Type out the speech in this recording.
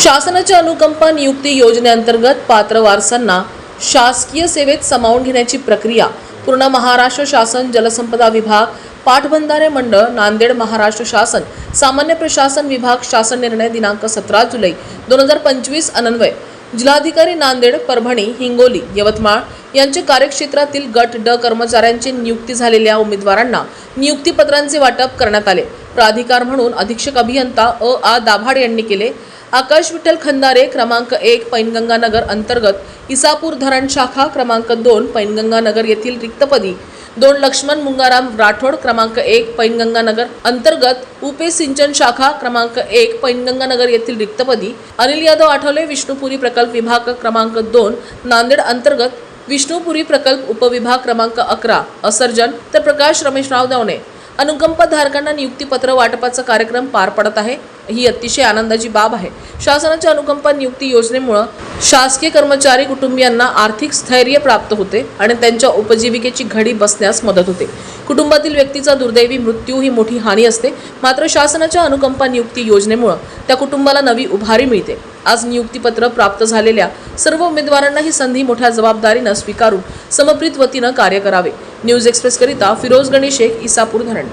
शासनाच्या अनुकंपा नियुक्ती योजनेअंतर्गत पात्र वारसांना शासकीय सेवेत सामावून घेण्याची प्रक्रिया पूर्ण महाराष्ट्र शासन जलसंपदा विभाग पाटबंधारे मंडळ नांदेड महाराष्ट्र शासन सामान्य प्रशासन विभाग शासन निर्णय दिनांक सतरा जुलै दोन हजार पंचवीस अन्वय जिल्हाधिकारी नांदेड परभणी हिंगोली यवतमाळ यांचे कार्यक्षेत्रातील गट ड कर्मचाऱ्यांची नियुक्ती झालेल्या उमेदवारांना नियुक्तीपत्रांचे वाटप करण्यात आले. प्राधिकार म्हणून अधीक्षक अभियंता अ. आ. दाभाड यांनी केले. आकाश विठ्ठल खंदारे क्रमांक एक पैनगंगानगर अंतर्गत इसापूर धरण शाखा क्रमांक दोन पैनगंगा नगर येथील रिक्तपदी. दोन लक्ष्मण मुंगाराम राठोड क्रमांक एक पैनगंगा नगर अंतर्गत उपे सिंचन शाखा क्रमांक एक पैनगंगा नगर येथील रिक्तपदी. अनिल यादव आठवले विष्णुपुरी प्रकल्प विभाग क्रमांक दोन नांदेड अंतर्गत विष्णुपुरी प्रकल्प उपविभाग क्रमांक अकरा असर्जन. तर प्रकाश रमेशराव दवणे अनुकंप धारकांना नियुक्तीपत्र वाटपाचा कार्यक्रम पार पडत आहे. ही अतिशय आनंदाची बाब आहे. शासनाच्या अनुकंपा नियुक्ती योजनेमुळं शासकीय कर्मचारी कुटुंबियांना आर्थिक स्थैर्य प्राप्त होते आणि त्यांच्या उपजीविकेची घडी बसण्यास मदत होते. कुटुंबातील व्यक्तीचा दुर्दैवी मृत्यू ही मोठी हानी असते मात्र शासनाच्या अनुकंपा नियुक्ती योजनेमुळं त्या कुटुंबाला नवी उभारी मिळते. आज नियुक्तीपत्र प्राप्त झालेल्या सर्व उमेदवारांना ही संधी मोठ्या जबाबदारीनं स्वीकारून समर्पित वतीनं कार्य करावे. न्यूज एक्सप्रेसकरिता फिरोज गणी शेख इसापूर धरण.